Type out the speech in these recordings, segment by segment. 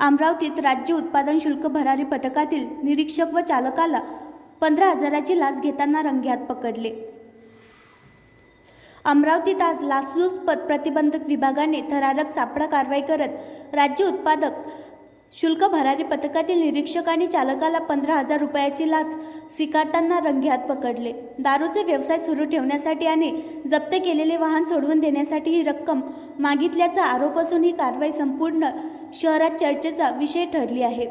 अमरावतीत राज्य उत्पादन शुल्क भरारी पथकातील निरीक्षक व चालकाला पंधरा हजाराची लाच घेताना रंग्यात पकडले. अमरावतीत आज लाचलुचपत प्रतिबंधक विभागाने थरारक सापळा कारवाई करत राज्य उत्पादक शुल्क भरारी पथकातील निरीक्षक आणि चालकाला पंधरा हजार रुपयाची लाच स्वीकारताना रंगेहात पकडले. दारूचे व्यवसाय सुरू ठेवण्यासाठी आणि जप्त केलेले वाहन सोडवून देण्यासाठी ही रक्कम मागितल्याचा आरोप असून ही कारवाई संपूर्ण शहरात चर्चेचा विषय ठरली आहे.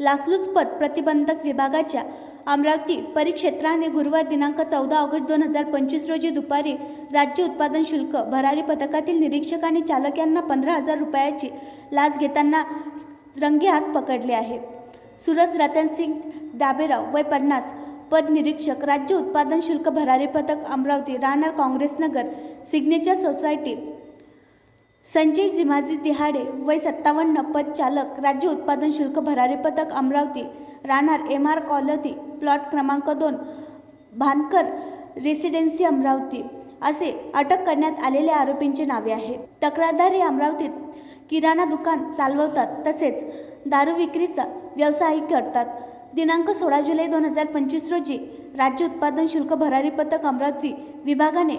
लाचलुचपत प्रतिबंधक विभागाच्या अमरावती परिक्षेत्राने गुरुवार दिनांक चौदा ऑगस्ट दोन हजार पंचवीस रोजी दुपारी राज्य उत्पादन शुल्क भरारी पथकातील निरीक्षक आणि चालक यांना पंधरा हजार रुपयाची लाच घेताना रंगेहात पकडले आहे सूरज रतनसिंग डाबेराव वय पन्नास पद निरीक्षक राज्य उत्पादन शुल्क भरारी पथक अमरावती राहणार काँग्रेसनगर सिग्नेचर सोसायटी संजय जिमाजी तिहाडे वय सत्तावन्न पद चालक राज्य उत्पादन शुल्क भरारी पथक अमरावती राहणार एम आर कॉलनी प्लॉट क्रमांक दोन भानकर रेसिडेन्सी अमरावती असे अटक करण्यात आलेल्या आरोपींची नावे आहे तक्रारदार हे अमरावतीत किराणा दुकान चालवतात तसेच दारू विक्रीचा व्यवसायही करतात. दिनांक सोळा जुलै दोन हजार पंचवीस रोजी राज्य उत्पादन शुल्क भरारी पथक अमरावती विभागाने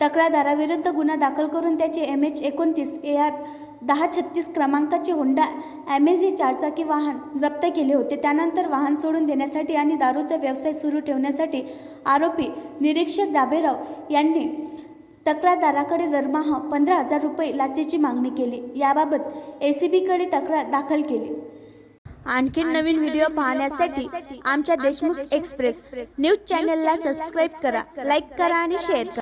तक्रारदाराविरुद्ध गुन्हा दाखल करून त्याचे एम एच एकोणतीस ए आर दहा छत्तीस क्रमांकाचे होंडा ॲमेझी चारचाकी वाहन जप्त केले होते. त्यानंतर वाहन सोडून देण्यासाठी आणि दारूचा व्यवसाय सुरू ठेवण्यासाठी आरोपी निरीक्षक दाबेराव यांनी तक्रारदाराकडे दरमहा पंधरा हजार रुपये लाचेची मागणी केली याबाबत ए सी बीकडे तक्रार दाखल केली. आणखीन नवीन व्हिडिओ पाहण्यासाठी आमच्या देशमुख एक्सप्रेस न्यूज चॅनलला सबस्क्राईब करा लाईक करा आणि शेअर करा.